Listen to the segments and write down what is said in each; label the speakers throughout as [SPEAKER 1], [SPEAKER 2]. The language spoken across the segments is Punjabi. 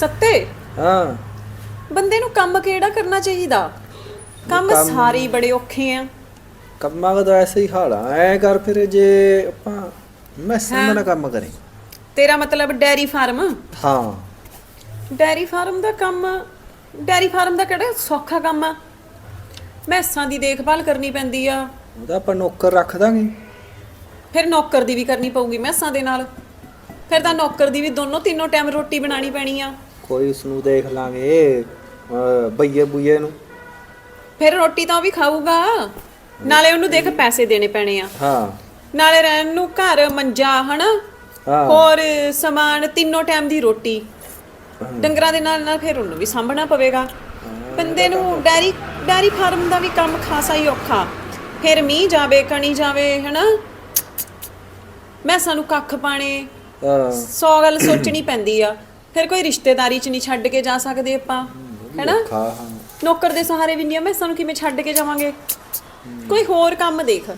[SPEAKER 1] ਸੱਤੇ?
[SPEAKER 2] ਹਾਂ।
[SPEAKER 1] ਬੰਦੇ ਨੂੰ ਕੰਮ ਕਿਹੜਾ ਕਰਨਾ ਚਾਹੀਦਾ? ਕੰਮ
[SPEAKER 2] ਕੰਮ-
[SPEAKER 1] ਸਾਰੇ ਹੀ ਬੜੇ ਔਖੇ ਆ।
[SPEAKER 2] ਕੰਮਾਂ ਦਾ ਤਾਂ ਐਸੇ ਹੀ ਹਾਲ ਆ। ਐ ਕਰ ਫਿਰ ਜੇ ਆਪਾਂ ਮੈਂ ਸਮਝਣਾ ਕੰਮ ਕਰੇ।
[SPEAKER 1] ਤੇਰਾ ਮਤਲਬ ਡੈਰੀ ਫਾਰਮ?
[SPEAKER 2] ਹਾਂ।
[SPEAKER 1] ਡੈਰੀ ਫਾਰਮ ਦਾ ਕੰਮ ਡੈਰੀ ਫਾਰਮ ਦਾ ਕਿਹੜਾ ਸੌਖਾ ਕੰਮ ਆ? ਮੈਸਾਂ ਦੀ ਦੇਖਭਾਲ ਕਰਨੀ ਪੈਂਦੀ ਆ।
[SPEAKER 2] ਉਹਦਾ ਆਪਾਂ ਨੌਕਰ ਰੱਖ ਦਾਂਗੇ।
[SPEAKER 1] ਫਿਰ ਨੌਕਰ ਦੀ ਵੀ ਕਰਨੀ ਪਊਗੀ ਮੈਸਾਂ ਦੇ ਨਾਲ। ਫਿਰ ਤਾਂ ਨੌਕਰ ਦੀ ਵੀ ਦੋਨੋਂ ਤਿੰਨੋਂ ਟਾਈਮ ਰੋਟੀ ਬਣਾਣੀ ਪੈਣੀ ਆ।
[SPEAKER 2] ਕੋਈ ਉਸ ਨੂੰ ਦੇਖ ਲਾਂਗੇ ਅਹ ਬਈਏ ਬੁਈਏ ਨੂੰ।
[SPEAKER 1] ਫਿਰ ਰੋਟੀ ਤਾਂ ਉਹ ਵੀ ਖਾਊਗਾ। ਨਾਲੇ ਉਹਨੂੰ ਦੇਖ ਪੈਸੇ ਦੇਣੇ ਪੈਣੇ ਆ।
[SPEAKER 2] ਹਾਂ।
[SPEAKER 1] ਨਾਲੇ ਰਹਿਣ ਨੂੰ ਘਰ ਮੰਜਾ ਹਨਾ?
[SPEAKER 2] ਹਾਂ।
[SPEAKER 1] ਹੋਰ ਸਮਾਨ ਤਿੰਨੋਂ ਟਾਈਮ ਦੀ ਰੋਟੀ। ਡੰਗਰਾਂ ਦੇ ਨਾਲ ਨਾਲ ਫਿਰ ਉਹਨੂੰ ਵੀ ਸਾਂਭਣਾ ਪਵੇਗਾ। ਬੰਦੇ ਨੂੰ ਡੈਰੀ ਡੈਰੀ ਫਾਰਮ ਦਾ ਵੀ ਕੰਮ ਖਾਸਾ ਹੀ ਔਖਾ। ਫਿਰ ਮੀਂਹ ਜਾਵੇ ਕਣੀ ਜਾਵੇ ਹਨਾ? ਮੈਂ ਸਾਨੂੰ ਕੱਖ ਪਾਣੇ।
[SPEAKER 2] ਹਾਂ।
[SPEAKER 1] ਸੌ ਗੱਲ ਸੋਚਣੀ ਪੈਂਦੀ ਆ। ਫਿਰ ਕੋਈ ਰਿਸ਼ਤੇਦਾਰੀ ਚ ਨਹੀਂ ਛੱਡ ਕੇ ਜਾ ਸਕਦੇ ਆਪਾਂ ਹੈਨਾ?
[SPEAKER 2] ਖਾ ਹਾਂ।
[SPEAKER 1] ਨੌਕਰ ਦੇ ਸਹਾਰੇ ਵੀ ਨਹੀਂ ਮੈਂ ਸਾਨੂੰ ਕਿਵੇਂ ਛੱਡ ਕੇ ਜਾਵਾਂਗੇ? ਕੋਈ ਹੋਰ ਕੰਮ ਦੇਖ।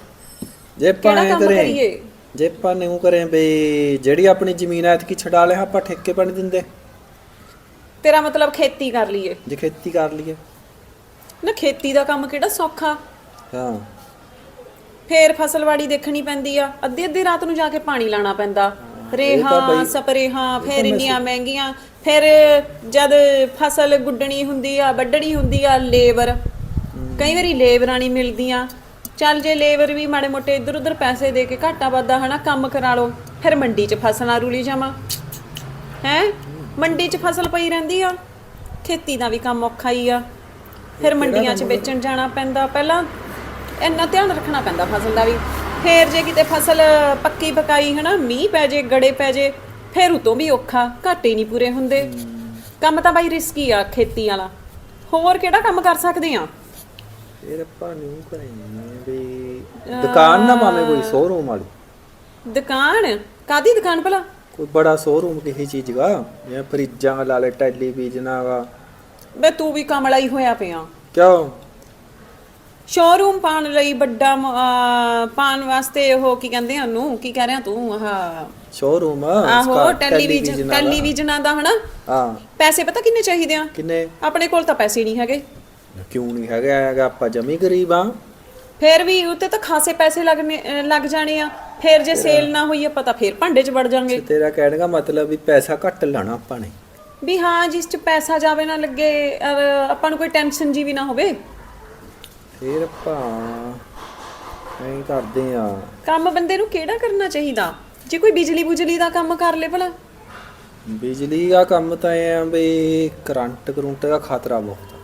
[SPEAKER 2] ਜੇ ਆਪਾਂ
[SPEAKER 1] ਕਿਹੜਾ ਕੰਮ
[SPEAKER 2] ਕਰੇ
[SPEAKER 1] ਕਰੀਏ?
[SPEAKER 2] ਜੇ ਆਪਾਂ ਨੂੰ ਕਰੇ ਬਈ ਜਿਹੜੀ ਆਪਣੀ ਜ਼ਮੀਨ ਐਤਕੀ ਛਡਾ ਲਿਆ ਆਪਾਂ ਠੇਕੇ ਪਾਣੀ ਦਿੰਦੇ।
[SPEAKER 1] ਤੇਰਾ ਮਤਲਬ ਖੇਤੀ ਕਰ ਲਈਏ।
[SPEAKER 2] ਜੇ ਖੇਤੀ ਕਰ ਲਈਏ।
[SPEAKER 1] ਨਾ ਖੇਤੀ ਦਾ ਕੰਮ ਕਿਹੜਾ ਸੌਖਾ?
[SPEAKER 2] ਹਾਂ।
[SPEAKER 1] ਫੇਰ ਫਸਲਵਾੜੀ ਦੇਖਣੀ ਪੈਂਦੀ ਆ ਅੱਧੀ ਅੱਧੀ ਰਾਤ ਨੂੰ ਜਾ ਕੇ ਪਾਣੀ ਲਾਣਾ ਪੈਂਦਾ। ਰੇਹਾਂ ਸਪਰੇਹਾਂ ਫਿਰ ਇੰਨੀਆਂ ਮਹਿੰਗੀਆਂ ਫਿਰ ਜਦ ਫਸਲ ਗੁੱਡਣੀ ਹੁੰਦੀ ਆ ਵੱਢਣੀ ਹੁੰਦੀ ਆ ਲੇਬਰ। ਕਈ ਵਾਰੀ ਲੇਬਰਾਂ ਨਹੀਂ ਮਿਲਦੀਆਂ। ਚੱਲ ਜੇ ਲੇਬਰ ਵੀ ਮਾੜੇ ਮੋਟੇ ਇੱਧਰ ਉੱਧਰ ਪੈਸੇ ਦੇ ਕੇ ਘਾਟਾ ਵਾਧਾ ਹਨਾ ਕੰਮ ਕਰਾ ਲਓ ਫਿਰ ਮੰਡੀ 'ਚ ਫਸਲਾਂ ਰੁਲੀ ਜਾਵਾਂ। ਹੈ? ਮੰਡੀ 'ਚ ਫਸਲ ਪਈ ਰਹਿੰਦੀ ਆ ਖੇਤੀ ਦਾ ਵੀ ਕੰਮ ਔਖਾ ਹੀ ਆ। ਫਿਰ ਮੰਡੀਆਂ 'ਚ ਵੇਚਣ ਜਾਣਾ ਪੈਂਦਾ। ਪਹਿਲਾਂ ਇੰਨਾ ਧਿਆਨ ਰੱਖਣਾ ਪੈਂਦਾ ਫਸਲ ਦਾ ਵੀ। ਫੇਰ ਜੇ ਕਿਤੇ ਫਸਲ ਪੱਕੀ ਪਕਾਈ ਹਨਾ ਮੀਂਹ ਪੈ ਜੇ ਗੜੇ ਪੈ ਜੇ ਫੇਰ ਉਤੋਂ ਵੀ ਔਖਾ ਘਾਟੇ ਨਹੀਂ ਪੂਰੇ ਹੁੰਦੇ। ਕੰਮ ਤਾਂ ਬਾਈ ਰਿਸਕੀ ਆ ਖੇਤੀ ਵਾਲਾ। ਹੋਰ ਕਿਹੜਾ ਕੰਮ ਕਰ ਸਕਦੇ ਆ?
[SPEAKER 2] ਫਿਰ ਆਪਾਂ ਨੂੰ ਕਰੇ ਵੀ ਦੁਕਾਨ ਨਾ ਪਾਵੇਂ ਕੋਈ ਸ਼ੋਰੂਮ ਵਾਲੀ।
[SPEAKER 1] ਦੁਕਾਨ? ਕਾਦੀ ਦੁਕਾਨ ਭਲਾ?
[SPEAKER 2] ਕੋਈ ਬੜਾ ਸ਼ੋਰੂਮ ਕਿਸੇ ਚੀਜ਼ ਦਾ ਜਿਵੇਂ ਫਰਿੱਜਾਂ ਲਾ ਲੈ ਟੈਲੀਵਿਜ਼ਨਾਂ ਦਾ।
[SPEAKER 1] ਬੇ ਤੂੰ ਵੀ ਕਮਲਾ ਹੀ ਹੋਇਆ ਪਿਆ।
[SPEAKER 2] ਕਿਉਂ?
[SPEAKER 1] ਸ਼ੋਰੂਮ ਪਾਣ ਲਈ ਵੱਡਾ ਮ- ਅਹ ਪਾਣ ਵਾਸਤੇ ਉਹ ਕੀ ਕਹਿੰਦੇ ਆ ਉਹਨੂੰ? ਕੀ ਕਹਿ ਰਿਹਾ ਤੂੰ? ਆਹ
[SPEAKER 2] ਸ਼ੋਰੂਮ
[SPEAKER 1] ਆਹੋ ਟੈਲੀਵਿਜ਼ਨ ਟੈਲੀਵਿਜ਼ਨਾਂ ਦਾ ਹਨਾ?
[SPEAKER 2] ਹਾਂ।
[SPEAKER 1] ਪੈਸੇ ਪਤਾ ਕਿੰਨੇ ਚਾਹੀਦੇ ਆ?
[SPEAKER 2] ਕਿੰਨੇ?
[SPEAKER 1] ਆਪਣੇ ਕੋਲ ਤਾਂ ਪੈਸੇ ਨਹੀਂ ਹੈਗੇ।
[SPEAKER 2] ਕਿਉਂ ਨਹੀਂ ਹੈਗਾ? ਹੈਗਾ ਆਪਾਂ ਜਮੀ ਗਰੀਬ ਆ।
[SPEAKER 1] ਫੇਰ ਵੀ ਉੱਤੇ ਤਾਂ ਖਾਸੇ ਪੈਸੇ ਲੱਗਨੇ ਅਹ ਲੱਗ ਜਾਣੇ ਆ। ਫੇਰ ਜੇ ਸੇਲ ਨਾ ਹੋਈ ਆਪਾਂ ਤਾਂ ਫੇਰ ਭਾਂਡੇ 'ਚ ਵੜ ਜਾਾਂਗੇ।
[SPEAKER 2] ਤੇਰਾ ਕਹਿਣ ਦਾ ਮਤਲਬ ਵੀ ਪੈਸਾ ਘੱਟ ਲਾਣਾ ਆਪਾਂ ਨੇ।
[SPEAKER 1] ਵੀ ਹਾਂ ਜਿਸ 'ਚ ਪੈਸਾ ਜਾਵੇ ਨਾ ਲੱਗੇ ਔਰ ਆਪਾਂ ਨੂੰ ਕੋਈ ਟੈਨਸ਼ਨ ਜੀ ਵੀ ਨਾ ਹੋਵੇ।
[SPEAKER 2] ਫਿਰ ਆਪਾਂ ਐਂ ਕਰਦੇ ਆ।
[SPEAKER 1] ਕੰਮ ਬੰਦੇ ਨੂੰ ਕਿਹੜਾ ਕਰਨਾ ਚਾਹੀਦਾ? ਜੇ ਕੋਈ ਬਿਜਲੀ ਬੁਜਲੀ ਦਾ ਕੰਮ ਕਰ ਲੇ ਭਲਾ।
[SPEAKER 2] ਬਿਜਲੀ ਦਾ ਕੰਮ ਤਾਂ ਇਹ ਆ ਵੀ ਕਰੰਟ ਕਰੰਟ ਦਾ ਖਤਰਾ ਬਹੁਤ ਆ।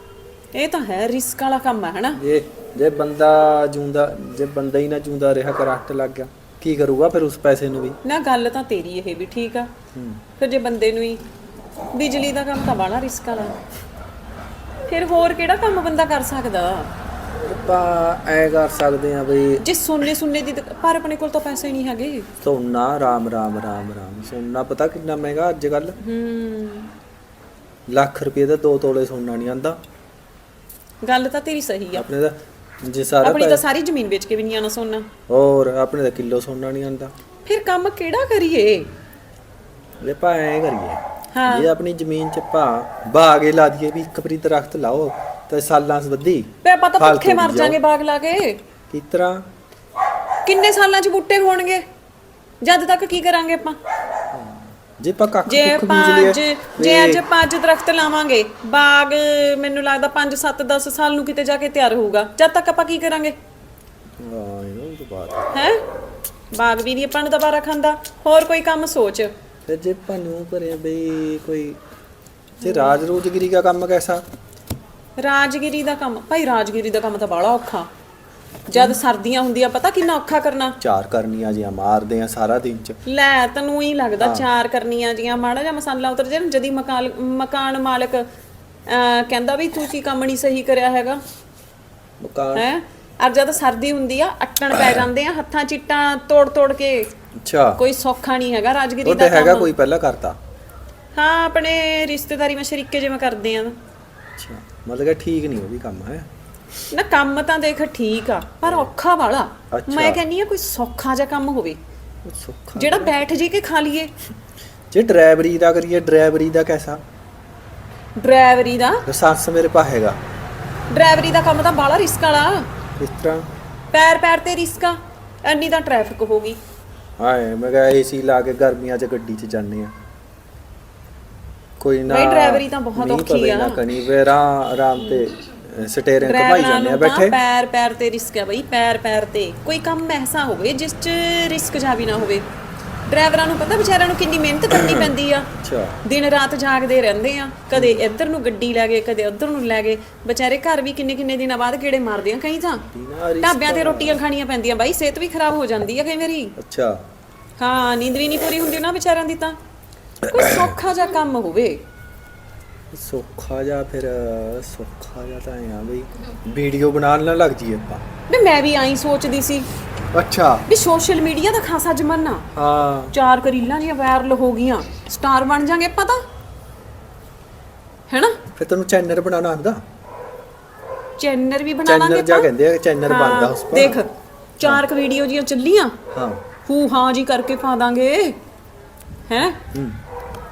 [SPEAKER 1] ਇਹ ਤਾਂ ਹੈ ਰਿਸਕ ਵਾਲਾ ਕੰਮ ਹੈ ਹਨਾ?
[SPEAKER 2] ਜੇ ਜੇ ਬੰਦਾ ਜੂੰਦਾ ਜੇ ਬੰਦਾ ਹੀ ਨਾ ਜੂੰਦਾ ਰਿਹਾ ਕਰੰਟ ਲੱਗ ਗਿਆ ਕੀ ਕਰੂਗਾ ਫਿਰ ਉਸ ਪੈਸੇ ਨੂੰ ਵੀ?
[SPEAKER 1] ਨਾ ਗੱਲ ਤਾਂ ਤੇਰੀ ਇਹ ਵੀ ਠੀਕ ਆ। ਫਿਰ ਜੇ ਬੰਦੇ ਨੂੰ ਹੀ ਬਿਜਲੀ ਦਾ ਕੰਮ ਤਾਂ ਬਾਹਲਾ ਰਿਸਕ ਵਾਲਾ। ਫਿਰ ਹੋਰ ਕਿਹੜਾ ਕੰਮ ਬੰਦਾ ਕਰ ਸਕਦਾ?
[SPEAKER 2] ਆਪਾਂ ਐ ਕਰ ਸਕਦੇ ਆ ਬਈ
[SPEAKER 1] ਜੇ ਸੋਨੇ ਸੁੰਨੇ ਦੀ ਦੁਕ- ਪਰ ਆਪਣੇ ਕੋਲ ਤਾਂ ਪੈਸੇ ਨਹੀਂ ਹੈਗੇ।
[SPEAKER 2] ਸੋਨਾ ਰਾਮ ਰਾਮ ਰਾਮ ਰਾਮ। ਸੋਨਾ ਪਤਾ ਕਿੰਨਾ ਮਹਿੰਗਾ ਅੱਜ ਕੱਲ?
[SPEAKER 1] ਹੂੰ।
[SPEAKER 2] ਲੱਖ ਰੁਪਏ ਦਾ ਦੋ ਤੋਲੇ ਸੋਨਾ ਨਹੀਂ ਆਂਦਾ।
[SPEAKER 1] ਗੱਲ ਤਾਂ ਤੇਰੀ ਸਹੀ ਆ।
[SPEAKER 2] ਆਪਣੇ ਦਾ ਜੇ ਸਾਰਾ
[SPEAKER 1] ਆਪਣੀ ਤਾਂ ਸਾਰੀ ਜ਼ਮੀਨ ਵੇਚ ਕੇ ਵੀ ਨਹੀਂ ਆਣਾ ਸੋਨਾ।
[SPEAKER 2] ਹੋਰ ਆਪਣੇ ਦਾ ਕਿਲੋ ਸੋਨਾ ਨਹੀਂ ਆਂਦਾ।
[SPEAKER 1] ਫਿਰ ਕੰਮ ਕਿਹੜਾ ਕਰੀਏ?
[SPEAKER 2] ਲੈ ਪਾ ਐ ਕਰੀਏ।
[SPEAKER 1] ਹਾਂ।
[SPEAKER 2] ਜੇ ਆਪਣੀ ਜ਼ਮੀਨ ਚ ਪਾ ਬਾਗੇ ਲਾ ਦਈਏ ਵੀ ਇੱਕ ਵਾਰੀ ਦਰਖਤ ਲਾਓ। ਤੇ ਸਾਲਾਂ ਸ ਵੱਧੀ
[SPEAKER 1] ਫੇ ਆਪਾਂ ਤਾਂ ਭੁੱਖੇ ਮਰ ਜਾਾਂਗੇ ਬਾਗ ਲਾ ਕੇ।
[SPEAKER 2] ਕਿਸ ਤਰ੍ਹਾਂ?
[SPEAKER 1] ਕਿੰਨੇ ਸਾਲਾਂ 'ਚ ਬੂਟੇ ਹੋਣਗੇ ਜਦ ਤੱਕ ਕੀ ਕਰਾਂਗੇ ਆਪਾਂ?
[SPEAKER 2] ਜੇ ਆਪਾਂ ਕੱਖ
[SPEAKER 1] ਜੇ
[SPEAKER 2] ਕੁੱਖ ਬੀਜ ਲਈਏ
[SPEAKER 1] ਜੇ ਅੱਜ ਆਪਾਂ ਅੱਜ ਦਰਖਤ ਲਾਵਾਂਗੇ ਬਾਗ ਮੈਨੂੰ ਲੱਗਦਾ 5 7 10 ਸਾਲ ਨੂੰ ਕਿਤੇ ਜਾ ਕੇ ਤਿਆਰ ਹੋਊਗਾ। ਜਦ ਤੱਕ ਆਪਾਂ ਕੀ ਕਰਾਂਗੇ?
[SPEAKER 2] ਹਾਂ ਇਹ ਤਾਂ ਬਾਤ ਹੈ।
[SPEAKER 1] ਹੈ? ਬਾਗ ਵੀ ਨਹੀਂ ਆਪਾਂ ਨੂੰ ਦੁਬਾਰਾ ਖਾਂਦਾ। ਹੋਰ ਕੋਈ ਕੰਮ ਸੋਚ?
[SPEAKER 2] ਫਿਰ ਜੇ ਆਪਾਂ ਨੂੰ ਕਰੇ ਬਈ ਕੋਈ ਜੇ ਰਾਜ ਰੋਜ਼ਗਰੀ ਦਾ ਕੰਮ ਕੈਸਾ?
[SPEAKER 1] ਰਾਜਗਿਰੀ ਦਾ ਕੰਮ ਭਾਈ ਰਾਜਗਿਰੀ ਦਾ ਕੰਮ ਤਾਂ ਬਾਹਲਾ ਔਖਾ। ਜਦ ਸਰਦੀਆਂ ਹੁੰਦੀਆਂ ਪਤਾ ਕਿੰਨਾ ਔਖਾ ਕਰਨਾ?
[SPEAKER 2] ਚਾਰ ਕਰਨੀਆਂ ਜੀਆਂ ਮਾਰਦੇ ਆ ਸਾਰਾ ਦਿਨ ਚ।
[SPEAKER 1] ਲੈ ਤੈਨੂੰ ਹੀ ਲੱਗਦਾ ਚਾਰ ਕਰਨੀਆਂ ਜੀਆਂ ਮਾੜਾ ਜਿਹਾ ਮਸਾਲਾ ਉਤਰ ਜੇ ਨਾ, ਜਦੀ ਮਕਾਨ ਮਕਾਨ ਮਾਲਕ ਅਹ, ਕਹਿੰਦਾ ਵੀ ਤੁਸੀਂ ਕੰਮ ਨਹੀਂ ਸਹੀ ਕਰਿਆ ਹੈਗਾ?
[SPEAKER 2] ਮਕਾਨ?
[SPEAKER 1] ਹੈ? ਅਰ ਜਦ ਸਰਦੀ ਹੁੰਦੀ ਆ ਅੱਟਣ ਪੈ ਜਾਂਦੇ ਆ ਹੱਥਾਂ ਚਿੱਟਾਂ ਤੋੜ ਤੋੜ ਕੇ।
[SPEAKER 2] ਅੱਛਾ।
[SPEAKER 1] ਕੋਈ ਸੌਖਾ ਨਹੀਂ ਹੈਗਾ ਰਾਜਗਿਰੀ ਦਾ
[SPEAKER 2] ਤੁਹਾਡੇ ਹੈਗਾ
[SPEAKER 1] ਕੰਮ।
[SPEAKER 2] ਕੋਈ ਪਹਿਲਾਂ ਕਰਤਾ?
[SPEAKER 1] ਹਾਂ ਆਪਣੇ ਰਿਸ਼ਤੇਦਾਰੀ ਮੈਂ ਸ਼ਰੀਕੇ ਜਿਵੇਂ ਕਰਦੇ ਆ
[SPEAKER 2] ਅੱਛਾ। ਮਤਲਬ ਕਿ ਠੀਕ ਨਹੀਂ ਉਹ ਵੀ ਕੰਮ ਹੈ?
[SPEAKER 1] ਨਾ ਕੰਮ ਤਾਂ ਦੇਖ ਠੀਕ ਆ ਪਰ ਔਖਾ ਵਾਲਾ।
[SPEAKER 2] ਅੱਛਾ।
[SPEAKER 1] ਮੈਂ ਕਹਿੰਨੀ ਆ ਕੋਈ ਸੌਖਾ ਜਿਹਾ ਕੰਮ ਹੋਵੇ।
[SPEAKER 2] ਉਹ ਸੁੱਖਾ
[SPEAKER 1] ਜਿਹੜਾ ਬੈਠ ਜੇ ਕੇ ਖਾ ਲਈਏ।
[SPEAKER 2] ਜੇ ਡਰਾਈਵਰੀ ਦਾ ਕਰੀਏ ਡਰਾਈਵਰੀ ਦਾ ਕੈਸਾ?
[SPEAKER 1] ਡਰਾਈਵਰੀ ਦਾ?
[SPEAKER 2] ਲਾਇਸੈਂਸ ਮੇਰੇ ਪਾ ਹੈਗਾ।
[SPEAKER 1] ਡਰਾਈਵਰੀ ਦਾ ਕੰਮ ਤਾਂ ਬਾਹਲਾ ਰਿਸਕ ਵਾਲਾ।
[SPEAKER 2] ਇਸ ਤਰ੍ਹਾਂ?
[SPEAKER 1] ਪੈਰ ਪੈਰ ਤੇ ਰਿਸਕ ਆ। ਐਨੀ ਤਾਂ ਟ੍ਰੈਫਿਕ ਹੋਗੀ
[SPEAKER 2] ਹਾਏ ਮੈਂ ਕਿਹਾ ਏਸੀ ਲਾ ਕੇ ਗਰਮੀਆਂ 'ਚ ਗੱਡੀ 'ਚ ਜਾਂਦੇ ਆ। ਕੋਈ ਨਾ
[SPEAKER 1] ਨਹੀਂ, ਡਰਾਈਵਰੀ ਤਾਂ ਬਹੁਤ ਔਖੀ ਆ।
[SPEAKER 2] ਨਾ ਕਨੀ ਵੇ ਆਰਾਮ ਤੇ ਸਟੇਰਿੰਗ ਘਮਾਈ ਜਾਂਦੇ ਆ ਬੈਠੇ।
[SPEAKER 1] ਪੈਰ ਪੈਰ ਤੇ ਰਿਸਕ ਹੈ ਬਈ ਪੈਰ ਪੈਰ ਤੇ। ਕੋਈ ਕੰਮ ਐਸਾ ਹੋਵੇ ਜਿਸ 'ਚ ਰਿਸਕ ਜਾ ਵੀ ਨਾ ਹੋਵੇ। ਡਰਾਈਵਰਾਂ ਨੂੰ ਪਤਾ ਵਿਚਾਰਿਆਂ ਨੂੰ ਕਿੰਨੀ ਮਿਹਨਤ ਕਰਨੀ ਪੈਂਦੀ ਆ।
[SPEAKER 2] ਅੱਛਾ।
[SPEAKER 1] ਦਿਨ ਰਾਤ ਜਾਗਦੇ ਰਹਿੰਦੇ ਆ। ਕਦੇ ਇੱਧਰ ਨੂੰ ਗੱਡੀ ਲੈ ਗਏ ਕਦੇ ਉੱਧਰ ਨੂੰ ਲੈ ਗਏ। ਵਿਚਾਰੇ ਘਰ ਵੀ ਕਿੰਨੇ ਕਿੰਨੇ ਦਿਨਾਂ ਬਾਅਦ ਕਿਹੜੇ ਮਾਰਦੇ ਆ ਕਈ ਤਾਂ। ਢਾਬਿਆਂ ਤੇ ਰੋਟੀਆਂ ਖਾਣੀਆਂ ਪੈਂਦੀਆਂ ਬਾਈ ਸਿਹਤ ਵੀ ਖਰਾਬ ਹੋ ਜਾਂਦੀ ਆ ਕਈ ਵਾਰੀ।
[SPEAKER 2] ਅੱਛਾ।
[SPEAKER 1] ਹਾਂ ਨੀਂਦ ਵੀ ਨਹੀਂ ਪੂਰੀ ਹੁੰਦੀ ਨਾ ਵਿਚਾਰਿਆਂ ਦੀ ਤਾਂ। ਕੋਈ ਸੌਖਾ ਜਿਹਾ ਕੰਮ ਹੋਵੇ।
[SPEAKER 2] ਸੌਖਾ ਜਾਂ ਫਿਰ ਸੌਖਾ ਜਾਂ ਤਾਂ ਐਂ ਆ ਬਈ ਵੀਡੀਓ ਬਣਾਉਣ ਨਾ ਲੱਗ ਜੀ ਆਪਾਂ।
[SPEAKER 1] ਵੀ ਮੈਂ ਵੀ ਆਈ ਸੋਚਦੀ ਸੀ।
[SPEAKER 2] ਅੱਛਾ।
[SPEAKER 1] ਵੀ ਸੋਸ਼ਲ ਮੀਡੀਆ ਦਾ ਖਾਸਾ ਜ਼ਮਾਨਾ।
[SPEAKER 2] ਹਾਂ।
[SPEAKER 1] ਚਾਰ ਕਰੀਲਾਂ ਜੀਆਂ ਵਾਇਰਲ ਹੋ ਗਈਆਂ ਸਟਾਰ ਬਣ ਜਾਗੇ ਪਤਾ ਹੈਨਾ?
[SPEAKER 2] ਫਿਰ ਤੈਨੂੰ ਚੈਨਲ ਬਣਾਉਣਾ ਆਂਦਾ
[SPEAKER 1] ਚੈਨਲ ਵੀ ਬਣਾ ਲਾਂਗੇ
[SPEAKER 2] ਚੈਨਲ ਜਾ
[SPEAKER 1] ਆਪਾਂ।
[SPEAKER 2] ਕਹਿੰਦੇ ਆ ਚੈਨਲ
[SPEAKER 1] ਹਾਂ,
[SPEAKER 2] ਬਣਦਾ ਉਸ ਪਰ
[SPEAKER 1] ਦੇਖ ਚਾਰ ਕ ਵੀਡੀਓ ਜੀਆਂ ਚੱਲੀਆਂ।
[SPEAKER 2] ਹਾਂ।
[SPEAKER 1] ਹੂ ਹਾਂ ਜੀ ਕਰਕੇ ਪਾ ਦਾਂਗੇ। ਹੈ?
[SPEAKER 2] ਹੂੰ।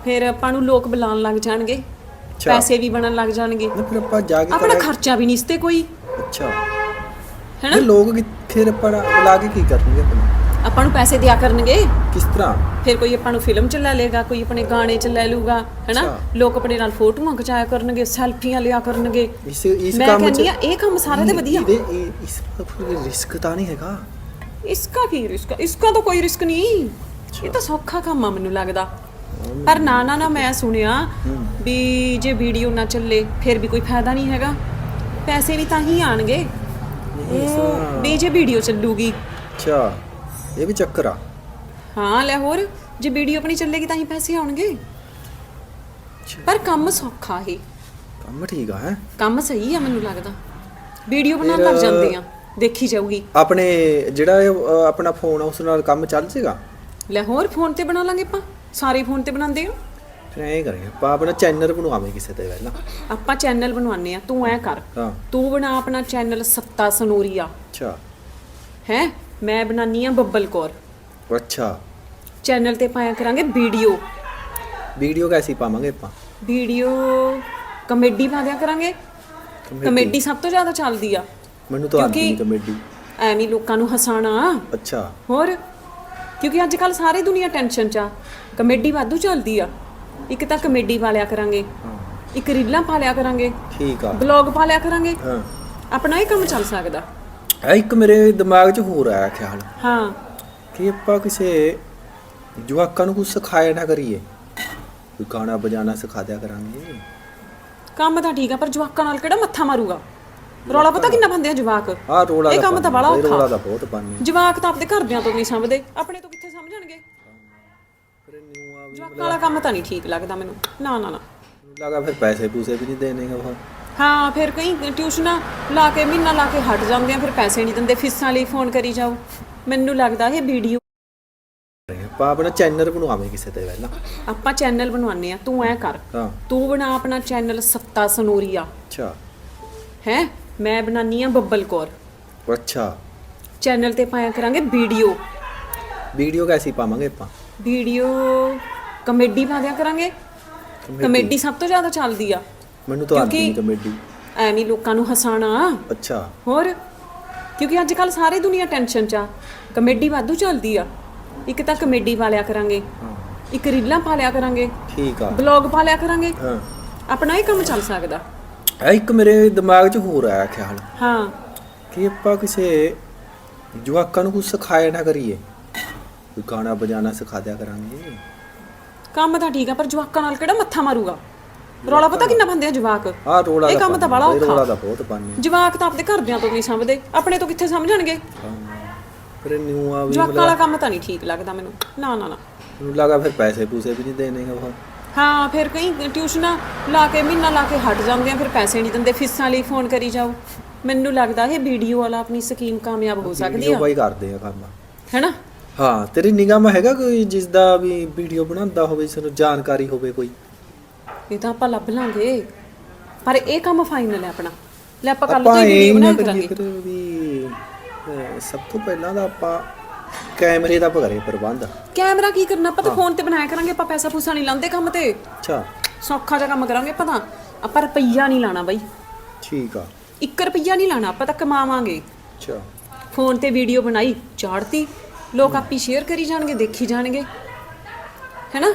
[SPEAKER 1] ਫਿਰ ਆਪਾਂ ਨੂੰ ਲੋਕ ਬੁਲਾਉਣ ਲੱਗ ਜਾਣਗੇ
[SPEAKER 2] ਅੱਛਾ।
[SPEAKER 1] ਪੈਸੇ ਵੀ ਬਣਨ ਲੱਗ ਜਾਣਗੇ।
[SPEAKER 2] ਨਾ ਫਿਰ ਆਪਾਂ ਜਾ ਕੇ
[SPEAKER 1] ਆਪਣਾ
[SPEAKER 2] ਕਰਾਂਗੇ।
[SPEAKER 1] ਖਰਚਾ ਵੀ ਨਹੀਂ ਇਸਤੇ ਕੋਈ।
[SPEAKER 2] ਅੱਛਾ।
[SPEAKER 1] ਹੈਨਾ?
[SPEAKER 2] ਇਹ ਲੋਕ ਕਿ- ਫਿਰ ਆਪਾਂ ਬੁਲਾ ਕੇ ਕੀ ਕਰਨਗੇ ਆਪਾਂ
[SPEAKER 1] ਆਪਾਂ ਨੂੰ ਪੈਸੇ ਦਿਆ ਕਰਨਗੇ।
[SPEAKER 2] ਕਿਸ ਤਰ੍ਹਾਂ?
[SPEAKER 1] ਫਿਰ ਕੋਈ ਆਪਾਂ ਨੂੰ ਫਿਲਮ ਚ ਲੈ ਲੇਗਾ ਕੋਈ ਆਪਣੇ ਗਾਣੇ ਚ ਲੈ ਲੂਗਾ ਹੈਨਾ?
[SPEAKER 2] ਅੱਛਾ।
[SPEAKER 1] ਲੋਕ ਆਪਣੇ ਨਾਲ ਫੋਟੋਆਂ ਖਿਚਾਇਆ ਕਰਨਗੇ ਸੈਲਫੀਆਂ ਲਿਆ ਕਰਨਗੇ।
[SPEAKER 2] ਇਸ ਇਸ
[SPEAKER 1] ਮੈਂ
[SPEAKER 2] ਕੰਮ
[SPEAKER 1] ਕਹਿੰਦੀ ਆ ਇਹ ਕੰਮ ਸਾਰੇ ਤੇ ਵਧੀਆ।
[SPEAKER 2] ਇਹਦੇ ਇਹ- ਇਸ ਦਾ ਕੋਈ ਰਿਸਕ ਤਾਂ ਨਹੀਂ ਹੈਗਾ।
[SPEAKER 1] ਇਸਕਾ ਕੀ ਰਿਸਕ? ਇਸਕਾ ਤਾਂ ਕੋਈ ਰਿਸਕ ਨਹੀਂ। ਇਹ ਤਾਂ ਸੌਖਾ ਕੰਮ ਆ ਮੈਨੂੰ ਲੱਗਦਾ। ਪਰ ਨਾ ਨਾ ਨਾ ਮੈਂ ਸੁਣਿਆ ਵੀ ਜੇ ਵੀਡੀਓ ਨਾ ਚੱਲੇ ਫਿਰ ਵੀ ਕੋਈ ਫਾਇਦਾ ਨਹੀਂ ਹੈਗਾ। ਪੈਸੇ ਵੀ ਤਾਂ ਹੀ ਆਣਗੇ। ਉਹ ਵੀ ਜੇ ਵੀਡੀਓ ਚੱਲੂਗੀ।
[SPEAKER 2] ਅੱਛਾ ਇਹ ਵੀ ਚੱਕਰ ਆ।
[SPEAKER 1] ਹਾਂ ਲੈ ਹੋਰ ਜੇ ਵੀਡੀਓ ਆਪਣੀ ਚੱਲੇਗੀ ਤਾਂ ਹੀ ਪੈਸੇ ਆਉਣਗੇ। ਪਰ ਕੰਮ ਸੌਖਾ ਹੈ
[SPEAKER 2] ਕੰਮ ਠੀਕ ਆ ਹੈ?
[SPEAKER 1] ਕੰਮ ਸਹੀ ਆ ਮੈਨੂੰ ਲੱਗਦਾ। ਵੀਡੀਓ ਬਣਾਉਣ ਲੱਗ ਜਾਂਦੇ ਆ ਦੇਖੀ ਜਾਊਗੀ।
[SPEAKER 2] ਆਪਣੇ ਜਿਹੜਾ ਆਪਣਾ ਫੋਨ ਆ ਉਸ ਨਾਲ ਕੰਮ ਚੱਲ ਜੇਗਾ?
[SPEAKER 1] ਲੈ ਹੋਰ ਫੋਨ ਤੇ ਬਣਾ ਲਾਂਗੇ ਆਪਾਂ। ਸਾਰੇ ਫੋਨ ਤੇ ਬਣਾਉਂਦੇ ਆ
[SPEAKER 2] ਫਿਰ ਐਂ ਕਰਾਂਗੇ ਆਪਾਂ ਆਪਣਾ ਚੈਨਲ ਬਣਵਾਵੇਂ ਕਿਸੇ ਤੇ ਪਹਿਲਾਂ।
[SPEAKER 1] ਆਪਾਂ ਚੈਨਲ ਬਣਵਾਉਂਦੇ ਆ ਤੂੰ ਐ ਕਰ।
[SPEAKER 2] ਹਾਂ।
[SPEAKER 1] ਤੂੰ ਬਣਾ ਆਪਣਾ ਚੈਨਲ ਸੱਤਾ ਸਨੂਰੀਆ।
[SPEAKER 2] ਅੱਛਾ।
[SPEAKER 1] ਹੈ? ਮੈਂ ਬਣਾਨੀ ਆ ਬੱਬਲ ਕੌਰ।
[SPEAKER 2] ਅੱਛਾ।
[SPEAKER 1] ਚੈਨਲ ਤੇ ਪਾਇਆ ਕਰਾਂਗੇ ਵੀਡੀਓ।
[SPEAKER 2] ਵੀਡੀਓ ਕੈਸੀ ਪਾਵਾਂਗੇ ਆਪਾਂ?
[SPEAKER 1] ਵੀਡੀਓ ਕਮੇਡੀ ਪਾ ਦਿਆ ਕਰਾਂਗੇ। ਕਮੇਡੀ। ਸਭ ਤੋਂ ਜ਼ਿਆਦਾ ਚੱਲਦੀ ਆ।
[SPEAKER 2] ਮੈਨੂੰ ਤਾਂ ਆਉਂਦੀ ਨਹੀਂ ਕਮੇਡੀ।
[SPEAKER 1] ਐਵੇਂ ਲੋਕਾਂ ਨੂੰ ਹਸਾਣਾ
[SPEAKER 2] ਅੱਛਾ।
[SPEAKER 1] ਹੋਰ? ਕਿਉਂਕਿ ਅੱਜ ਕੱਲ ਸਾਰੀ ਦੁਨੀਆ ਟੈਨਸ਼ਨ 'ਚ ਆ। ਕਮੇਡੀ ਵਾਧੂ ਚੱਲਦੀ ਆ। ਇੱਕ ਤਾਂ ਕਮੇਡੀ ਪਾ ਲਿਆ ਕਰਾਂਗੇ। ਇੱਕ ਰੀਲਾਂ ਪਾ ਲਿਆ ਕਰਾਂਗੇ।
[SPEAKER 2] ਠੀਕ ਆ।
[SPEAKER 1] ਬਲੌਗ ਪਾ ਲਿਆ ਕਰਾਂਗੇ।
[SPEAKER 2] ਹਾਂ।
[SPEAKER 1] ਆਪਣਾ ਇਹ ਕੰਮ ਚੱਲ ਸਕਦਾ।
[SPEAKER 2] ਇਹ ਇੱਕ ਮੇਰੇ ਦਿਮਾਗ 'ਚ ਹੋਰ ਆਇਆ ਖਿਆਲ।
[SPEAKER 1] ਹਾਂ।
[SPEAKER 2] ਕਿ ਆਪਾਂ ਕਿਸੇ ਜਵਾਕਾਂ ਨੂੰ ਕੁਝ ਸਿਖਾਇਆ ਨਾ ਕਰੀਏ। ਕੋਈ ਗਾਣਾ ਵਜਾਣਾ ਸਿਖਾ ਦਿਆ ਕਰਾਂਗੇ।
[SPEAKER 1] ਕੰਮ ਤਾਂ ਠੀਕ ਆ ਪਰ ਜਵਾਕਾਂ ਨਾਲ ਕਿਹੜਾ ਮੱਥਾ ਮਾਰੂਗਾ? ਰੌਲਾ ਪਤਾ ਕਿੰਨਾ ਬੰਦੇ ਆ ਜਵਾਕ?
[SPEAKER 2] ਆਹ ਰੋਲਾ
[SPEAKER 1] ਇਹ ਕੰਮ ਤਾਂ ਬੜਾ
[SPEAKER 2] ਪਾਉਂਦੇ, ਰੋਲਾ
[SPEAKER 1] ਔਖਾ।
[SPEAKER 2] ਦਾ ਬਹੁਤ ਪਾਣੀ
[SPEAKER 1] ਜਵਾਕ ਤਾਂ ਆਪਦੇ ਘਰਦਿਆਂ ਤੋਂ ਨਹੀਂ ਸਮਝਦੇ। ਆਪਣੇ ਤੋਂ ਕਿੱਥੇ ਸਮਝਣਗੇ? ਜਵਾਕਾਂ ਵਾਲਾ ਕੰਮ ਤਾਂ ਨਹੀਂ ਠੀਕ ਲੱਗਦਾ ਮੈਨੂੰ। ਨਾ ਨਾ ਨਾ।
[SPEAKER 2] ਲਗਾ ਫਿਰ ਪੈਸੇ ਪੂਸੇ ਵੀ ਨਹੀਂ ਦੇਣੇਗਾ ਉਹ।
[SPEAKER 1] ਹਾਂ ਫਿਰ ਕਈ ਟਿਊਸ਼ਨਾਂ ਲਾ ਕੇ ਮਹੀਨਾ ਲਾ ਕੇ ਹਟ ਜਾਂਦੇ ਆ ਫਿਰ ਪੈਸੇ ਨਹੀਂ ਦਿੰਦੇ ਫੀਸਾਂ ਲਈ ਫੋਨ ਕਰੀ ਜਾਓ। ਮੈਨੂੰ ਲੱਗਦਾ ਇਹ ਵੀਡੀਓ
[SPEAKER 2] ਆਪਾਂ ਆਪਣਾ ਚੈਨਲ ਬਣਵਾਵੇਂ ਕਿਸੇ ਤੇ ਪਹਿਲਾਂ।
[SPEAKER 1] ਆਪਾਂ ਚੈਨਲ ਬਣਵਾਉਂਦੇ ਆ ਤੂੰ ਐ ਕਰ।
[SPEAKER 2] ਹਾਂ।
[SPEAKER 1] ਤੂੰ ਬਣਾ ਆਪਣਾ ਚੈਨਲ ਸੱਤਾ ਸਨੂਰੀਆ।
[SPEAKER 2] ਅੱਛਾ।
[SPEAKER 1] ਹੈ? ਮੈਂ ਬਣਾਨੀ ਆ ਬੱਬਲ ਕੌਰ।
[SPEAKER 2] ਅੱਛਾ।
[SPEAKER 1] ਚੈਨਲ ਤੇ ਪਾਇਆ ਕਰਾਂਗੇ ਵੀਡੀਓ।
[SPEAKER 2] ਵੀਡੀਓ ਕੈਸੀ ਪਾਵਾਂਗੇ ਆਪਾਂ?
[SPEAKER 1] ਵੀਡੀਓ ਕਮੇਡੀ ਪਾ ਦਿਆ ਕਰਾਂਗੇ। ਕਮੇਡੀ। ਸਭ ਤੋਂ ਜ਼ਿਆਦਾ ਚੱਲਦੀ ਆ।
[SPEAKER 2] ਮੈਨੂੰ ਤਾਂ ਆਉਂਦੀ ਨਹੀਂ ਕਮੇਡੀ।
[SPEAKER 1] ਐਵੇਂ ਲੋਕਾਂ ਨੂੰ ਹਸਾਣਾ।
[SPEAKER 2] ਅੱਛਾ।
[SPEAKER 1] ਹੋਰ? ਕਿਉਂਕਿ ਅੱਜ ਕੱਲ ਸਾਰੀ ਦੁਨੀਆ ਟੈਨਸ਼ਨ 'ਚ ਆ। ਕਮੇਡੀ ਵਾਧੂ ਚੱਲਦੀ ਆ। ਇੱਕ ਤਾਂ ਕਮੇਡੀ ਪਾ ਲਿਆ ਕਰਾਂਗੇ।
[SPEAKER 2] ਹਾਂ।
[SPEAKER 1] ਇੱਕ ਰੀਲਾਂ ਪਾ ਲਿਆ ਕਰਾਂਗੇ।
[SPEAKER 2] ਠੀਕ ਆ।
[SPEAKER 1] ਬਲੌਗ ਪਾ ਲਿਆ ਕਰਾਂਗੇ।
[SPEAKER 2] ਹਾਂ।
[SPEAKER 1] ਆਪਣਾ ਇਹ ਕੰਮ ਚੱਲ ਸਕਦਾ।
[SPEAKER 2] ਇੱਕ ਮੇਰੇ ਦਿਮਾਗ 'ਚ ਹੋਰ ਆਇਆ ਖਿਆਲ।
[SPEAKER 1] ਹਾਂ।
[SPEAKER 2] ਕਿ ਆਪਾਂ ਕਿਸੇ ਜਵਾਕਾਂ ਨੂੰ ਕੁਝ ਸਿਖਾਇਆ ਨਾ ਕਰੀਏ। ਕੋਈ ਗਾਣਾ ਵਜਾਣਾ ਸਿਖਾ ਦਿਆ ਕਰਾਂਗੇ।
[SPEAKER 1] ਕੰਮ ਤਾਂ ਠੀਕ ਆ ਪਰ ਜਵਾਕਾਂ ਨਾਲ ਕਿਹੜਾ ਮੱਥਾ ਮਾਰੂਗਾ? ਰੌਲਾ ਪਤਾ ਕਿੰਨਾ ਬੰਦੇ ਆ ਜਵਾਕ?
[SPEAKER 2] ਆਹ ਰੋਲਾ
[SPEAKER 1] ਇਹ ਕੰਮ ਤਾਂ ਬੜਾ
[SPEAKER 2] ਪਾਉਂਦੇ, ਰੋਲਾ
[SPEAKER 1] ਔਖਾ।
[SPEAKER 2] ਦਾ ਬਹੁਤ ਪਾਣੀ
[SPEAKER 1] ਜਵਾਕ ਤਾਂ ਆਪਦੇ ਘਰਦਿਆਂ ਤੋਂ ਨਹੀਂ ਸਮਝਦੇ। ਆਪਣੇ ਤੋਂ ਕਿੱਥੇ ਸਮਝਣਗੇ?
[SPEAKER 2] ਫਿਰ ਨਿਊ ਆ ਵੀ
[SPEAKER 1] ਜਵਾਕਾਂ ਵਾਲਾ ਕੰਮ ਤਾਂ ਨਹੀਂ ਠੀਕ ਲੱਗਦਾ ਮੈਨੂੰ। ਨਾ ਨਾ ਨਾ।
[SPEAKER 2] ਮੈਨੂੰ ਲਗਾ ਫਿਰ ਪੈਸੇ ਪੂਸੇ ਵੀ ਨਹੀਂ ਦੇਣੇਗਾ ਉਹ।
[SPEAKER 1] ਹਾਂ ਫਿਰ ਕਈ ਟਿਊਸ਼ਨਾਂ ਲਾ ਕੇ ਮਹੀਨਾ ਲਾ ਕੇ ਹਟ ਜਾਂਦੇ ਆ ਫਿਰ ਪੈਸੇ ਨਹੀਂ ਦਿੰਦੇ ਫੀਸਾਂ ਲਈ ਫੋਨ ਕਰੀ ਜਾਓ। ਮੈਨੂੰ ਲੱਗਦਾ ਇਹ ਵੀਡੀਓ ਵਾਲਾ ਆਪਣੀ ਸਕੀਮ ਕਾਮਯਾਬ ਹੋ ਸਕਦੀ
[SPEAKER 2] ਵੀਡੀਓ
[SPEAKER 1] ਆ
[SPEAKER 2] ਬਾਈ ਕਰਦੇ ਆ ਕੰਮ।
[SPEAKER 1] ਹੈਨਾ?
[SPEAKER 2] ਹਾਂ ਤੇਰੀ ਨਿਗਾਹ ਮਾ ਹੈਗਾ ਕੋਈ ਜਿਸ ਦਾ ਵੀ ਵੀਡੀਓ ਬਣਾਉਂਦਾ ਹੋਵੇ ਜਿਸ ਨੂੰ ਜਾਣਕਾਰੀ ਹੋਵੇ ਕੋਈ?
[SPEAKER 1] ਇਹ ਤਾਂ ਆਪਾਂ ਲੱਭ ਲਾਂਗੇ। ਪਰ ਇਹ ਕੰਮ ਫਾਈਨਲ ਹੈ ਆਪਣਾ। ਲੈ ਆਪਾਂ ਕੱਲ ਤੋਂ ਹੀ ਵੀਡੀਓ ਬਣਾ
[SPEAKER 2] ਕਰੀਏ
[SPEAKER 1] ਕਰਾਂਗੇ।
[SPEAKER 2] ਫਿਰ ਵੀ ਅਹ, ਸਭ ਤੋਂ ਪਹਿਲਾਂ ਤਾਂ ਆਪਾਂ ਕੈਮਰੇ ਦਾ ਕਰੇ ਪ੍ਰਬੰਧ।
[SPEAKER 1] ਕੈਮਰਾ ਕੀ ਕਰਨਾ? ਆਪਾਂ ਤਾਂ ਫੋਨ ਤੇ ਬਣਾਇਆ ਕਰਾਂਗੇ ਆਪਾਂ ਪੈਸਾ ਪੂਸਾ ਨਹੀਂ ਲਾਉਂਦੇ ਕੰਮ ਤੇ।
[SPEAKER 2] ਅੱਛਾ।
[SPEAKER 1] ਸੌਖਾ ਜਿਹਾ ਕੰਮ ਕਰਾਂਗੇ ਆਪਾਂ ਤਾਂ। ਆਪਾਂ ਰੁਪਈਆ ਨਹੀਂ ਲਾਣਾ ਬਾਈ।
[SPEAKER 2] ਠੀਕ ਆ।
[SPEAKER 1] 1 ਰੁਪਈਆ ਨਹੀਂ ਲਾਣਾ ਆਪਾਂ ਤਾਂ ਕਮਾਵਾਂਗੇ।
[SPEAKER 2] ਅੱਛਾ।
[SPEAKER 1] ਫੋਨ ਤੇ ਵੀਡੀਓ ਬਣਾਈ ਚਾੜਤੀ ਲੋਕ ਆਪੀ ਸ਼ੇਅਰ ਕਰੀ ਜਾਣਗੇ ਦੇਖੀ ਜਾਣਗੇ। ਹੈਨਾ?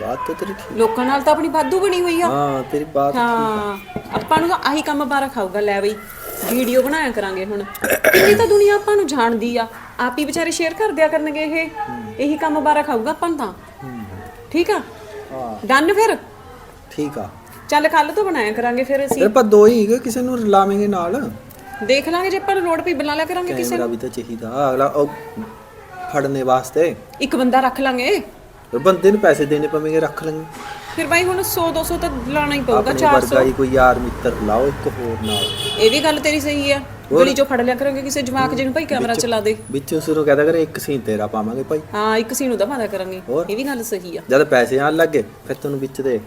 [SPEAKER 2] ਬਾਤ ਤਾਂ ਤੇਰੀ ਠੀਕ।
[SPEAKER 1] ਲੋਕਾਂ ਨਾਲ ਤਾਂ ਆਪਣੀ ਵਾਧੂ ਬਣੀ ਹੋਈ ਆ।
[SPEAKER 2] ਹਾਂ ਤੇਰੀ ਬਾਤ ਠੀਕ ਆ।
[SPEAKER 1] ਹਾਂ ਆਪਾਂ ਨੂੰ ਤਾਂ ਆਹੀ ਕੰਮ ਬਾਰਾ ਖਾਊਗਾ ਲੈ ਬਈ। ਵੀਡੀਓ ਬਣਾਇਆ ਕਰਾਂਗੇ ਹੁਣ। ਕਿੰਨੀ ਤਾਂ ਦੁਨੀਆ ਆਪਾਂ ਨੂੰ ਜਾਣਦੀ ਆ। ਆਪ ਹੀ ਵਿਚਾਰੇ ਸ਼ੇਅਰ ਕਰ ਦਿਆ ਕਰਨਗੇ ਇਹ। ਇਹੀ ਕੰਮ ਬਾਰਾ ਖਾਊਗਾ ਆਪਾਂ ਨੂੰ ਤਾਂ। ਠੀਕ ਆ?
[SPEAKER 2] ਹਾਂ।
[SPEAKER 1] ਡਨ ਫਿਰ?
[SPEAKER 2] ਠੀਕ ਆ।
[SPEAKER 1] ਚੱਲ ਕੱਲ ਤੋਂ ਬਣਾਇਆ ਕਰਾਂਗੇ ਫਿਰ ਅਸੀਂ।
[SPEAKER 2] ਫਿਰ ਆਪਾਂ ਦੋ ਹੀ ਹੈਗੇ ਕਿਸੇ ਨੂੰ ਲਾਵਾਂਗੇ ਨਾਲ।
[SPEAKER 1] ਦੇਖ ਲਾਂਗੇ ਜੇ ਆਪਾਂ ਨੂੰ ਲੋੜ ਪਈ ਬੁਲਾ ਲਿਆ ਕਰਾਂਗੇ ਕਿਸੇ
[SPEAKER 2] ਕੈਮਰਾ ਵੀ ਤਾਂ ਚਾਹੀਦਾ। ਅਗਲਾ ਉਹ ਫੜਨੇ ਵਾਸਤੇ।
[SPEAKER 1] ਇੱਕ ਬੰਦਾ ਰੱਖ ਲਾਂਗੇ।
[SPEAKER 2] ਫਿਰ ਬੰਦੇ ਨੂੰ ਪੈਸੇ ਦੇਣੇ ਪਵੇਂਗੇ ਰੱਖ ਲਾਂਗੇ।
[SPEAKER 1] ਫਿਰ ਬਾਈ ਹੁਣ 100 200 ਤਾਂ ਲਾਣਾ ਹੀ ਪਊਗਾ
[SPEAKER 2] ਆਪਣੇ
[SPEAKER 1] 400
[SPEAKER 2] ਵਰਗਾ ਹੀ ਕੋਈ ਯਾਰ ਮਿੱਤਰ ਲਾਓ ਇੱਕ ਹੋਰ ਨਾਲ।
[SPEAKER 1] ਇਹ ਵੀ ਗੱਲ ਤੇਰੀ ਸਹੀ ਆ। ਗਲੀ ਚੋਂ ਫੜ ਲਿਆ ਕਰਾਂਗੇ ਕਿਸੇ ਜਵਾਕ ਜਿਹਨੂੰ ਭਾਈ ਕੈਮਰਾ ਚਲਾ ਦੇ।
[SPEAKER 2] ਵਿੱਚੋਂ ਸਿਰੋਂ ਕਹਦਾ ਕਰੇ ਇੱਕ ਸੀਨ ਤੇਰਾ ਪਾਵਾਂਗੇ ਭਾਈ।
[SPEAKER 1] ਹਾਂ ਇੱਕ ਸੀ ਨੂੰ ਦਫਾ ਕਰਾਂਗੇ।
[SPEAKER 2] ਹੋਰ?
[SPEAKER 1] ਇਹ ਵੀ ਗੱਲ ਸਹੀ ਆ।
[SPEAKER 2] ਜਦ ਪੈਸੇ ਆਣ ਲੱਗੇ ਫਿਰ ਤੈਨੂੰ ਵਿੱਚ ਦੇ।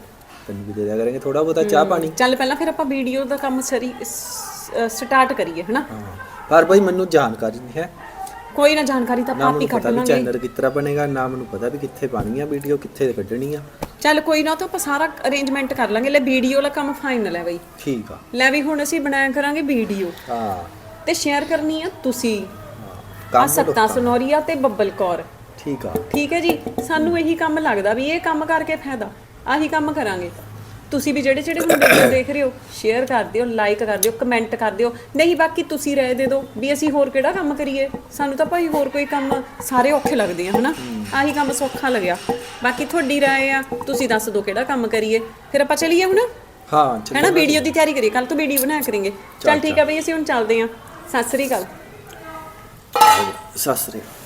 [SPEAKER 2] ਤੈਨੂੰ ਵੀ ਦੇ ਦਿਆ ਕਰਾਂਗੇ ਥੋੜਾ ਬਹੁਤਾ ਚਾਹ ਪਾਣੀ।
[SPEAKER 1] ਚੱਲ ਪਹਿਲਾਂ ਫਿਰ ਆਪਾਂ ਵੀਡੀਓ ਦਾ ਕੰਮ ਸਰੀ ਸਟਾਰਟ ਕਰੀਏ ਹਨਾ?
[SPEAKER 2] ਹਾਂ। ਪਰ ਭਾਈ ਮੈਨੂੰ ਜਾਣਕਾਰੀ ਨਹੀਂ ਹੈ।
[SPEAKER 1] ਕੋਈ ਨਾ ਜਾਣਕਾਰੀ ਤਾਂ
[SPEAKER 2] ਨਾ
[SPEAKER 1] ਆਪਾਂ ਹੀ
[SPEAKER 2] ਮੈਨੂੰ
[SPEAKER 1] ਕੱਢ
[SPEAKER 2] ਪਤਾ ਵੀ
[SPEAKER 1] ਲਾਂਗੇ।
[SPEAKER 2] ਚੈਨਲ ਕਿਸ ਤਰ੍ਹਾਂ ਬਣੇਗਾ ਨਾ ਮੈਨੂੰ ਪਤਾ ਵੀ ਕਿੱਥੇ ਪਾਣੀ ਆ ਵੀਡੀਓ ਕਿੱਥੇ ਕੱਢਣੀ ਆ।
[SPEAKER 1] ਚੱਲ ਕੋਈ ਨਾ ਉਹ ਤਾਂ ਆਪਾਂ ਸਾਰਾ ਅਰੇਂਜਮੈਂਟ ਕਰ ਲਾਂਗੇ। ਲੈ ਵੀਡੀਓ ਵਾਲਾ ਕੰਮ ਫਾਈਨਲ ਹੈ ਬਈ।
[SPEAKER 2] ਠੀਕ ਆ।
[SPEAKER 1] ਲੈ ਵੀ ਹੁਣ ਅਸੀਂ ਬਣਾਇਆ ਕਰਾਂਗੇ ਵੀਡੀਓ
[SPEAKER 2] ਹਾਂ।
[SPEAKER 1] ਤੇ ਸ਼ੇਅਰ ਕਰਨੀ ਆ ਤੁਸੀਂ। ਆ
[SPEAKER 2] ਕੰਮ
[SPEAKER 1] ਸੱਤਾ ਸਨੋਰੀਆ ਤੇ ਬੱਬਲ ਕੌਰ।
[SPEAKER 2] ਠੀਕ ਆ।
[SPEAKER 1] ਠੀਕ ਹੈ ਜੀ? ਸਾਨੂੰ ਇਹੀ ਕੰਮ ਲੱਗਦਾ ਵੀ ਇਹ ਕੰਮ ਕਰਕੇ ਫਾਇਦਾ। ਆਹੀ ਕੰਮ ਕਰਾਂਗੇ। ਤੁਸੀਂ ਵੀ ਜਿਹੜੇ ਜਿਹੜੇ ਹੁਣ ਵੀਡੀਓ ਦੇਖ ਰਹੇ ਹੋ ਸ਼ੇਅਰ ਕਰ ਦਿਓ ਲਾਈਕ ਕਰ ਦਿਓ ਕਮੈਂਟ ਕਰ ਦਿਓ। ਨਹੀਂ ਬਾਕੀ ਤੁਸੀਂ ਰਾਏ ਦੇ ਦਿਓ ਵੀ ਅਸੀਂ ਹੋਰ ਕਿਹੜਾ ਕੰਮ ਕਰੀਏ? ਸਾਨੂੰ ਤਾਂ ਭਾਈ ਹੋਰ ਕੋਈ ਕੰਮ ਸਾਰੇ ਔਖੇ ਲੱਗਦੇ ਆ ਹਨਾ? ਆਹੀ ਕੰਮ ਸੌਖਾ ਲੱਗਿਆ। ਬਾਕੀ ਤੁਹਾਡੀ ਰਾਏ ਆ ਤੁਸੀਂ ਦੱਸ ਦਿਓ ਕਿਹੜਾ ਕੰਮ ਕਰੀਏ। ਫਿਰ ਆਪਾਂ ਚੱਲੀਏ ਹੁਣ?
[SPEAKER 2] ਹਾਂ ਚਲੋ
[SPEAKER 1] ਹੈਨਾ ਵੀਡੀਓ ਦੀ ਤਿਆਰੀ ਕਰੀਏ। ਕੱਲ ਤੋਂ ਵੀਡੀਓ ਬਣਾਇਆ ਕਰਾਂਗੇ ਚੱਲ ਠੀਕ ਹੈ ਬਈ ਅਸੀਂ ਹੁਣ ਚੱਲਦੇ ਆਂ ਸਤਿ ਸ੍ਰੀ ਅਕਾਲ।
[SPEAKER 2] ਸਤਿ ਸ੍ਰੀ ਅਕਾਲ।